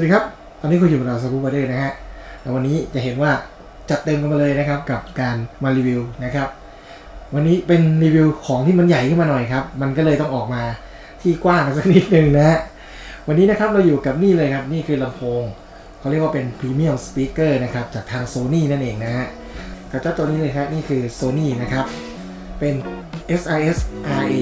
วัสดีครับ ตอนนี้คุณอยู่กับเราสกู๊ปเดอร์นะฮะแล้ววันนี้จะเห็นว่าจัดเต็มกันมาเลยนะครับกับการมารีวิวนะครับ วันนี้เป็นรีวิวของที่มันใหญ่ขึ้นมาหน่อยครับ มันก็เลยต้องออกมาที่กว้างสักนิดนึงนะฮะ วันนี้นะครับเราอยู่กับนี่เลยครับ นี่คือลำโพงเขาเรียกว่าเป็นพรีเมียมสปีกเกอร์นะครับจากทาง Sony นั่นเองนะฮะกับเจ้าตัวนี้เลยครับนี่คือ Sony นะครับเป็น SIS RA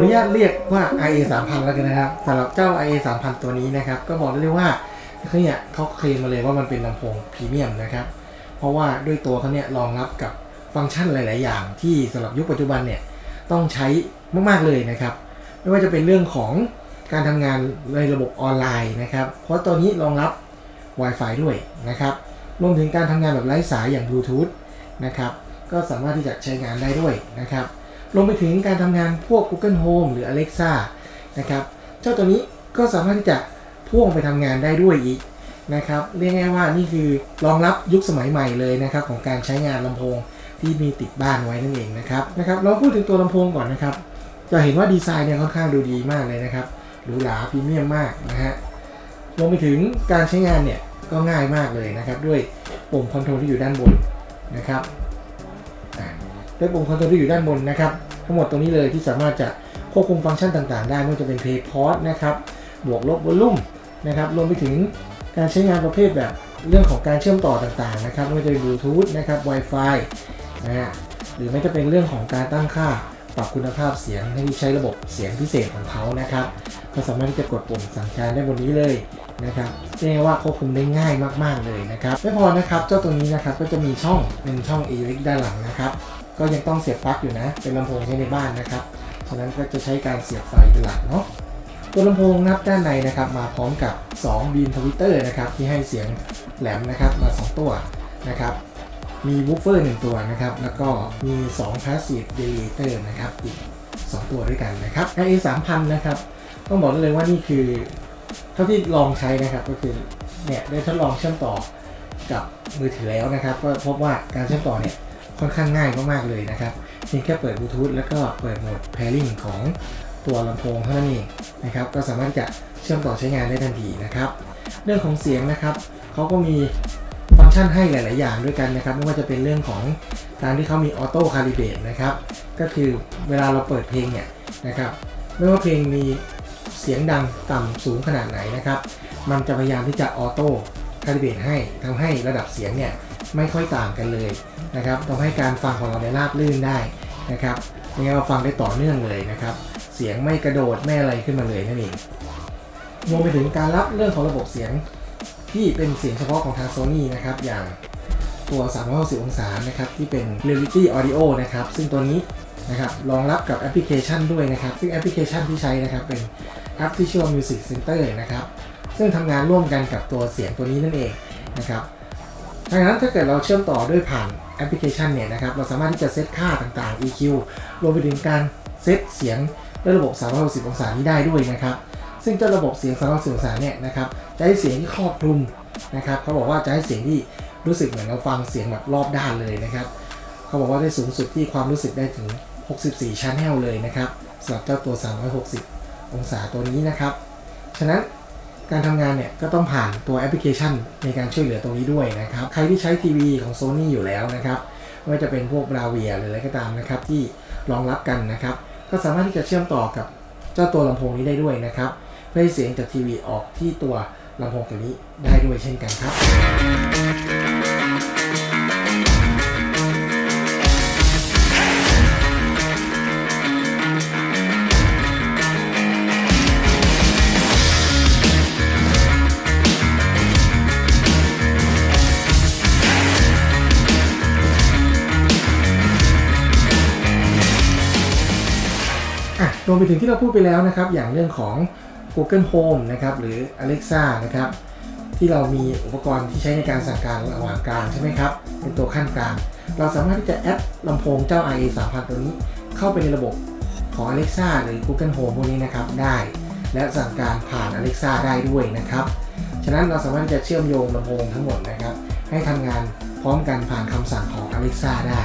ออนุญาตเรียกว่า IA 3000 แล้วกันนะครับสำหรับเจ้า IA 3000 ตัวนี้นะครับ ก็บอกได้เลยว่าเขาเนี่ยเขาเคลมมาเลยว่ามันเป็นลำโพงพรีเมียมนะครับ เพราะว่าด้วยตัวเขาเนี่ยรองรับกับฟังก์ชันหลาย ๆ อย่าง ที่สำหรับยุคปัจจุบันเนี่ยต้องใช้มาก ๆ เลยนะครับ ไม่ว่าจะเป็นเรื่องของการทำงานในระบบออนไลน์นะครับ เพราะตัวนี้รองรับ Wi-Fi ด้วยนะครับ รวมถึงการทำงานแบบไร้สายอย่างบลูทูธนะครับ ก็สามารถที่จะใช้งานได้ด้วยนะครับ รวมไปถึงการทำงานพวก Google Home หรือ Alexa นะครับ เจ้าตัวนี้ก็สามารถที่จะพ่วงไปทำงานได้ด้วยอีกนะครับ เรียกง่ายว่านี่คือรองรับยุคสมัยใหม่เลยนะครับของการใช้งานลำโพงที่มีติดบ้านไว้นั่นเองนะครับนะครับ เราพูดถึงตัวลำโพงก่อนนะครับ จะเห็นว่าดีไซน์เนี่ยค่อนข้างดูดีมากเลยนะครับหรูหราพรีเมียมมากนะฮะรวมไปถึงการใช้งานเนี่ยก็ง่ายมากเลยนะครับ ด้วยปุ่มคอนโทรลที่อยู่ด้านบนนะครับ ด้วยปุ่มคอนโทรลที่อยู่ด้านบนนะครับ ทั้งหมดตรงนี้เลยที่สามารถจะควบคุมฟังก์ชันต่างๆ ได้ไม่ว่าจะเป็นเพย์พอร์ตนะครับ บวกลบวอลลุ่มนะครับ รวมไปถึงการใช้งานประเภทแบบเรื่องของการเชื่อมต่อต่างๆนะครับไม่ว่าจะเป็นบลูทูธนะครับ Wi-Fi นะฮะหรือไม่จะเป็นเรื่องของการตั้งค่าปรับคุณภาพเสียงที่ใช้ระบบเสียงพิเศษของเขานะครับก็สามารถที่จะกดปุ่มสั่งการได้บนนี้เลยนะครับเรียกว่าควบคุมได้ง่ายมากๆเลยนะครับ ไม่พอนะครับ เจ้าตัวนี้นะครับก็จะมีช่องเป็นช่อง AUX ด้านหลังนะครับ ก็ยังต้องเสียบปลั๊กอยู่นะ เป็นลำโพงใช้ในบ้านนะครับฉะนั้นก็จะใช้การเสียบไฟเป็นหลักเนาะตัวลำโพงนับด้านในนะครับ มาพร้อมกับ2บีมทวิตเตอร์นะครับที่ให้เสียงแหลมนะครับมา 2 ตัวนะครับมีวูฟเฟอร์1ตัวนะครับ แล้วก็มี2 Passive Deleter นะครับอีก 2 ตัวด้วยกันนะครับ IA 3000 นะครับ ต้องบอกได้เลยว่านี่คือเท่าที่ลองใช้นะครับก็คือเนี่ยได้ทดลองเชื่อมต่อกับมือถือแล้วนะครับ ก็พบว่าการเชื่อมต่อเนี่ย ค่อนข้างง่ายมากๆเลยนะครับเพียงแค่เปิดบลูทูธแล้วก็เปิดโหมด pairing ของตัวลำโพงเท่านั้นเองนะครับก็สามารถจะเชื่อมต่อใช้งานได้ทันทีนะครับ เรื่องของเสียงนะครับเขาก็มีฟังก์ชันให้หลาย ๆ อย่างด้วยกันนะครับไม่ว่าจะเป็นเรื่องของการที่เขามีออโต้คาลิเบตนะครับก็คือเวลาเราเปิดเพลงเนี่ยนะครับไม่ว่าเพลงมีเสียงดังต่ำสูงขนาดไหนนะครับ มันจะพยายามที่จะออโต้คาลิเบตให้ทำให้ระดับเสียงเนี่ย ไม่ค่อยต่างกันเลยนะครับทำให้การฟังของเราเนี่ยราบลื่นได้นะครับยังไงเราฟังได้ต่อเนื่องเลยนะครับ เสียงไม่กระโดดไม่อะไรขึ้นมาเลยนั่นเองรวมไปถึงการรับเรื่องของระบบเสียงที่เป็นเสียงเฉพาะของทาง Sony นะครับ อย่างตัว360องศานะครับ ที่เป็น Reality Audio นะครับ ซึ่งตัวนี้นะครับรองรับกับแอปพลิเคชันด้วยนะครับ ซึ่งแอปพลิเคชันที่ใช้นะครับ เป็น Artificial Music Center นะครับ ซึ่งทำงานร่วมกันกับตัวเสียงตัวนี้นั่นเองนะครับ ดังนั้นถ้าเกิดเราเชื่อมต่อด้วยผ่านแอปพลิเคชันเนี่ยนะครับเราสามารถที่จะเซตค่าต่างๆ EQ รวมไปถึงการเซตเสียงด้วยระบบ 360 องศานี้ได้ด้วยนะครับ ซึ่งเจ้าระบบเสียง 360 องศาเนี่ยนะครับจะให้เสียงที่ครอบคลุมนะครับเขาบอกว่าจะให้เสียงที่รู้สึกเหมือนเราฟังเสียงแบบรอบด้านเลยนะครับเขาบอกว่าได้สูงสุดที่ความรู้สึกได้ถึง 64 ชั้นแนลเลยนะครับสำหรับเจ้าตัว 360 องศาตัวนี้นะครับ ฉะนั้น การทำงานเนี่ยก็ต้องผ่านตัวแอปพลิเคชันในการช่วยเหลือตรงนี้ด้วยนะครับ ใครที่ใช้ทีวีของ Sony อยู่แล้วนะครับไม่ว่าจะเป็นพวกบราเวียหรืออะไรก็ตามนะครับที่รองรับกันนะครับ ก็สามารถที่จะเชื่อมต่อกับเจ้าตัวลำโพงนี้ได้ด้วยนะครับเพื่อให้เสียงจากทีวีออกที่ตัวลำโพงตัวนี้ได้ด้วยเช่นกันครับ ไปถึงที่เราพูดไปแล้วนะครับ อย่างเรื่องของ Google Home นะครับ หรือ Alexa นะครับ ที่เรามีอุปกรณ์ที่ใช้ในการสั่งการระหว่างกลางใช่ไหมครับ เป็นตัวขั้นกลาง เราสามารถที่จะแอดลำโพงเจ้า IA 3000 ตัวนี้ เข้าไปในระบบของ Alexa หรือ Google Home พวกนี้นะครับได้ และสั่งการผ่าน Alexa ได้ด้วยนะครับ ฉะนั้นเราสามารถที่จะเชื่อมโยงลำโพงทั้งหมดนะครับ ให้ทำงานพร้อมกันผ่านคำสั่งของ Alexa ได้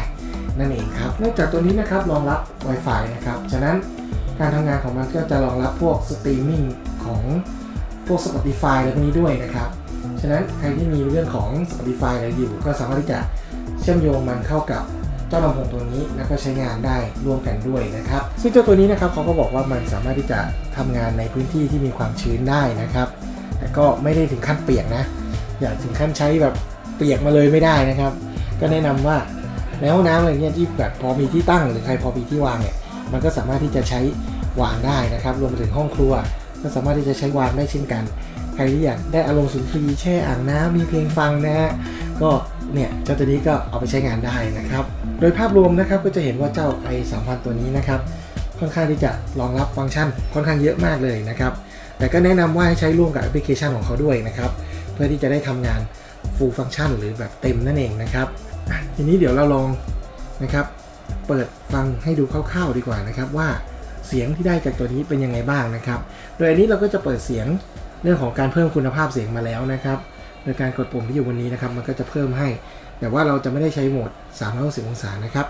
นั่นเองครับ นอกจากตัวนี้นะครับรองรับ Wi-Fi นะครับ ฉะนั้น การทำงานของมันก็จะรองรับพวกสตรีมมิ่งของพวก Spotify อะไรพวกนี้ด้วยนะครับ ฉะนั้นใครที่มีเรื่องของ Spotify อะไรอยู่ ก็สามารถที่จะเชื่อมโยงมันเข้ากับเจ้าลำโพงตัวนี้แล้วก็ใช้งานได้ร่วมกันด้วยนะครับ ซึ่งเจ้าตัวนี้นะครับเขาก็บอกว่ามันสามารถที่จะทำงานในพื้นที่ที่มีความชื้นได้นะครับแต่ก็ไม่ได้ถึงขั้นเปียกนะ อย่าถึงขั้นใช้แบบเปียกมาเลยไม่ได้นะครับ ก็แนะนำว่าในห้องน้ำอะไรเงี้ยที่แบบพอมีที่ตั้งหรือใครพอมีที่วางเนี่ย มันก็สามารถที่จะใช้วางได้นะครับ รวมไปถึงห้องครัว ก็สามารถที่จะใช้วางได้เช่นกัน ใครที่อยากได้อารมณ์สุนทรีแช่อ่างน้ำมีเพลงฟังนะฮะก็เนี่ยเจ้าตัวนี้ก็เอาไปใช้งานได้นะครับ โดยภาพรวมนะครับก็จะเห็นว่าเจ้า i 3 0 0ตัวนี้นะครับค่อนข้างที่จะรองรับฟังก์ชันค่อนข้างเยอะมากเลยนะครับ แต่ก็แนะนำว่าให้ใช้ร่วมกับแอปพลิเคชันของเขาด้วยนะครับ เพื่อที่จะได้ทำงาน full function หรือแบบเต็มนั่นเองนะครับ ทีนี้เดี๋ยวเราลองนะครับ เปิดฟังให้ดูคร่าวๆดีกว่านะครับว่าเสียงที่ได้จากตัวนี้เป็นยังไงบ้างนะครับ โดยอันนี้เราก็จะเปิดเสียงเรื่องของการเพิ่มคุณภาพเสียงมาแล้วนะครับ โดยการกดปุ่มที่อยู่บนนี้นะครับ มันก็จะเพิ่มให้ แต่ว่าเราจะไม่ได้ใช้โหมด360องศานะครับ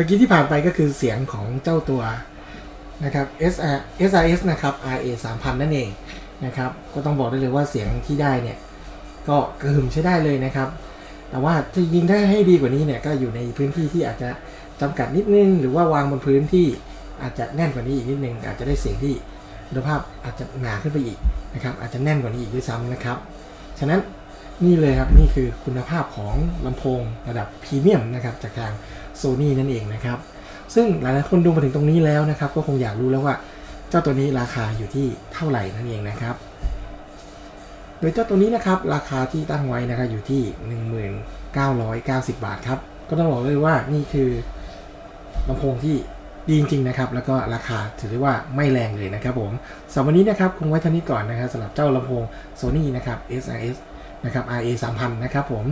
มื่อกี้ที่ผ่านไปก็คือเสียงของเจ้าตัวนะครับ SR SRS นะครับ RA 3000 นั่นเองนะครับ ก็ต้องบอกได้เลยว่าเสียงที่ได้เนี่ย ก็กระหึ่มใช้ได้เลยนะครับ แต่ว่าจะยิงได้ให้ดีกว่านี้เนี่ย ก็อยู่ในพื้นที่ที่อาจจะจำกัดนิดนึง หรือว่าวางบนพื้นที่อาจจะแน่นกว่านี้อีกนิดนึง อาจจะได้เสียงที่คุณภาพอาจจะหนาขึ้นไปอีกนะครับ อาจจะแน่นกว่านี้อีกด้วยซ้ำนะครับ ฉะนั้นนี่เลยครับ นี่คือคุณภาพของลำโพงระดับพรีเมียมนะครับจากทาง โซนี่นั่นเองนะครับ ซึ่งหลายๆคนดูมาถึงตรงนี้แล้วนะครับ ก็คงอยากรู้แล้วว่าเจ้าตัวนี้ราคาอยู่ที่เท่าไหร่นั่นเองนะครับ โดยเจ้าตัวนี้นะครับราคาที่ตั้งไว้นะครับอยู่ที่ 1990 บาทครับ ก็ต้องบอกเลยว่านี่คือลำโพงที่ดีจริงๆนะครับ แล้วก็ราคาถือได้ว่าไม่แรงเลยนะครับผมสำหรับวันนี้นะครับคงไว้เท่านี้ก่อนนะครับสำหรับเจ้าลำโพง Sony นะครับ SRS นะครับ RA 3000 นะครับผม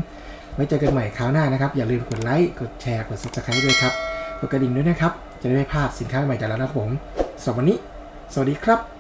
ไว้เจอกันใหม่คราวหน้านะครับ อย่าลืมกดไลค์ กดแชร์ กด subscribe ด้วยครับ กดกระดิ่งด้วยนะครับ จะได้ไม่พลาดสินค้าใหม่จากเรานะครับผมสำหรับวันนี้ สวัสดีครับ